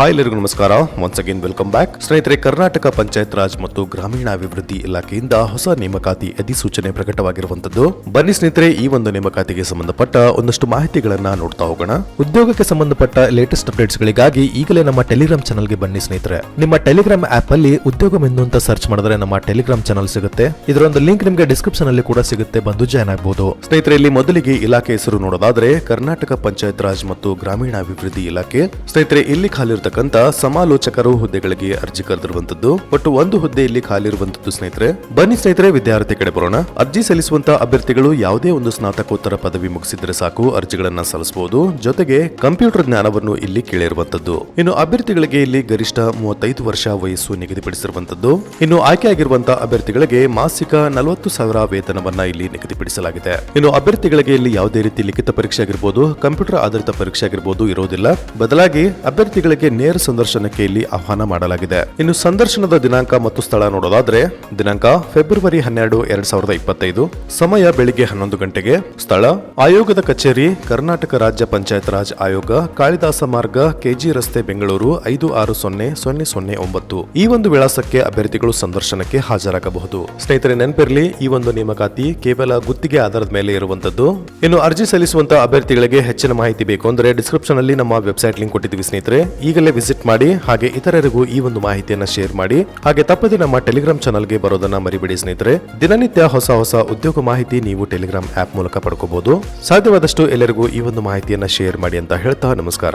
Hi ಎಲ್ಲರಿಗೂ ನಮಸ್ಕಾರ. Once again welcome back ಸ್ನೇಹಿತರೆ, ಕರ್ನಾಟಕ ಪಂಚಾಯತ್ ರಾಜ್ ಮತ್ತು ಗ್ರಾಮೀಣಾಭಿವೃದ್ಧಿ ಇಲಾಖೆಯಿಂದ ಹೊಸ ನೇಮಕಾತಿ ಅಧಿಸೂಚನೆ ಪ್ರಕಟವಾಗಿರುವಂತದ್ದು ಬನ್ನಿ ಸ್ನೇಹಿತರೆ, ಈ ಒಂದು ನೇಮಕಾತಿಗೆ ಸಂಬಂಧಪಟ್ಟ ಒಂದಷ್ಟು ಮಾಹಿತಿಗಳನ್ನ ನೋಡ್ತಾ ಹೋಗೋಣ. ಉದ್ಯೋಗಕ್ಕೆ ಸಂಬಂಧಪಟ್ಟ ಲೇಟೆಸ್ಟ್ ಅಪ್ಡೇಟ್ಸ್ ಗಳಿಗಾಗಿ ಈಗಲೇ ನಮ್ಮ ಟೆಲಿಗ್ರಾಮ್ ಚಾನಲ್ಗೆ ಬನ್ನಿ ಸ್ನೇಹಿತರೆ. ನಿಮ್ಮ ಟೆಲಿಗ್ರಾಮ್ ಆಪ್ ಅಲ್ಲಿ ಉದ್ಯೋಗ ಎಂದು ಅಂತ ಸರ್ಚ್ ಮಾಡಿದ್ರೆ ನಮ್ಮ ಟೆಲಿಗ್ರಾಮ್ ಚಾನಲ್ ಸಿಗುತ್ತೆ. ಇದರ ಒಂದು ಲಿಂಕ್ ನಿಮಗೆ ಡಿಸ್ಕ್ರಿಪ್ಷನ್ ಅಲ್ಲಿ ಕೂಡ ಸಿಗುತ್ತೆ, ಬಂದು ಜಾಯ್ನ್ ಆಗಬಹುದು ಸ್ನೇಹಿತರೆ, ಇಲ್ಲಿ ಮೊದಲಿಗೆ ಇಲಾಖೆ ಹೆಸರು ನೋಡೋದಾದ್ರೆ ಕರ್ನಾಟಕ ಪಂಚಾಯತ್ ರಾಜ್ ಮತ್ತು ಗ್ರಾಮೀಣಾಭಿವೃದ್ಧಿ ಇಲಾಖೆ. ಸ್ನೇಹಿತರೆ, ಇಲ್ಲಿ ಖಾಲಿರ್ತಕ್ಕಂತ ಸಮಾಲೋಚಕರು ಹುದ್ದೆಗಳಿಗೆ ಅರ್ಜಿ ಕರೆದಿರುವಂತದ್ದು. ಒಟ್ಟು ಒಂದು ಹುದ್ದೆಯಲ್ಲಿ ಖಾಲಿರುವಂತದ್ದು ಸ್ನೇಹಿತರೆ. ಬನ್ನಿ ಸ್ನೇಹಿತರೆ, ವಿದ್ಯಾರ್ಥಿ ಕಡೆ ಬರೋಣ. ಅರ್ಜಿ ಸಲ್ಲಿಸುವಂತ ಅಭ್ಯರ್ಥಿಗಳು ಯಾವುದೇ ಒಂದು ಸ್ನಾತಕೋತ್ತರ ಪದವಿ ಮುಗಿಸಿದ್ರೆ ಸಾಕು, ಅರ್ಜಿಗಳನ್ನ ಸಲ್ಲಿಸಬಹುದು ಜೊತೆಗೆ ಕಂಪ್ಯೂಟರ್ ಜ್ಞಾನವನ್ನು ಇಲ್ಲಿ ಕೇಳಿರುವಂತದ್ದು. ಇನ್ನು ಅಭ್ಯರ್ಥಿಗಳಿಗೆ ಇಲ್ಲಿ ಗರಿಷ್ಠ ಮೂವತ್ತೈದು ವರ್ಷ ವಯಸ್ಸು ನಿಗದಿಪಡಿಸಿರುವಂತದ್ದು. ಇನ್ನು ಆಯ್ಕೆಯಾಗಿರುವಂತಹ ಅಭ್ಯರ್ಥಿಗಳಿಗೆ ಮಾಸಿಕ ನಲವತ್ತು ಸಾವಿರ ವೇತನವನ್ನ ಇಲ್ಲಿ ನಿಗದಿಪಡಿಸಲಾಗಿದೆ. ಇನ್ನು ಅಭ್ಯರ್ಥಿಗಳಿಗೆ ಇಲ್ಲಿ ಯಾವುದೇ ರೀತಿ ಲಿಖಿತ ಪರೀಕ್ಷೆ ಆಗಿರ್ಬೋದು ಕಂಪ್ಯೂಟರ್ ಆಧಾರಿತ ಪರೀಕ್ಷೆ ಆಗಿರ್ಬೋದು ಇರೋದಿಲ್ಲ ಬದಲಾಗಿ ಅಭ್ಯರ್ಥಿಗಳಿಗೆ ನೇರ ಸಂದರ್ಶನಕ್ಕೆ ಇಲ್ಲಿ ಆಹ್ವಾನ ಮಾಡಲಾಗಿದೆ. ಇನ್ನು ಸಂದರ್ಶನದ ದಿನಾಂಕ ಮತ್ತು ಸ್ಥಳ ನೋಡೋದಾದ್ರೆ, ದಿನಾಂಕ ಫೆಬ್ರವರಿ ಹನ್ನೆರಡು, ಎರಡ್ ಸಾವಿರದ ಇಪ್ಪತ್ತೈದು, ಸಮಯ ಬೆಳಿಗ್ಗೆ ಹನ್ನೊಂದು ಗಂಟೆಗೆ. ಸ್ಥಳ, ಆಯೋಗದ ಕಚೇರಿ, ಕರ್ನಾಟಕ ರಾಜ್ಯ ಪಂಚಾಯತ್ ರಾಜ್ ಆಯೋಗ, ಕಾಳಿದಾಸ ಮಾರ್ಗ, ಕೆಜಿ ರಸ್ತೆ ಬೆಂಗಳೂರು, ಐದು ಆರು ಸೊನ್ನೆ ಸೊನ್ನೆ ಸೊನ್ನೆ ಒಂಬತ್ತು. ಈ ಒಂದು ವಿಳಾಸಕ್ಕೆ ಅಭ್ಯರ್ಥಿಗಳು ಸಂದರ್ಶನಕ್ಕೆ ಹಾಜರಾಗಬಹುದು. ಸ್ನೇಹಿತರೆ, ನೆನಪಿರಲಿ, ಈ ಒಂದು ನೇಮಕಾತಿ ಕೇವಲ ಗುತ್ತಿಗೆ ಆಧಾರದ ಮೇಲೆ ಇರುವಂತದ್ದು. ಇನ್ನು ಅರ್ಜಿ ಸಲ್ಲಿಸುವಂತಹ ಅಭ್ಯರ್ಥಿಗಳಿಗೆ ಹೆಚ್ಚಿನ ಮಾಹಿತಿ ಬೇಕು ಅಂದ್ರೆ ಡಿಸ್ಕ್ರಿಪ್ಷನ್ ಅಲ್ಲಿ ನಮ್ಮ ವೆಬ್ಸೈಟ್ ಲಿಂಕ್ ಕೊಟ್ಟಿದ್ದೀವಿ ಸ್ನೇಹಿತರೆ. ಈಗಲೇ ವಿಸಿಟ್ ಮಾಡಿ ಹಾಗೆ ಇತರರಿಗೂ ಈ ಒಂದು ಮಾಹಿತಿಯನ್ನು ಶೇರ್ ಮಾಡಿ. ಹಾಗೆ ತಪ್ಪದೆ ನಮ್ಮ ಟೆಲಿಗ್ರಾಮ್ ಚಾನಲ್ಗೆ ಬರೋದನ್ನ ಮರಿಬೇಡಿ ಸ್ನೇಹಿತರೆ. ದಿನನಿತ್ಯ ಹೊಸ ಹೊಸ ಉದ್ಯೋಗ ಮಾಹಿತಿ ನೀವು ಟೆಲಿಗ್ರಾಮ್ ಆಪ್ ಮೂಲಕ ಪಡ್ಕೋಬಹುದು ಸಾಧ್ಯವಾದಷ್ಟು ಎಲ್ಲರಿಗೂ ಈ ಒಂದು ಮಾಹಿತಿಯನ್ನ ಶೇರ್ ಮಾಡಿ ಅಂತ ಹೇಳ್ತಾ ನಮಸ್ಕಾರ.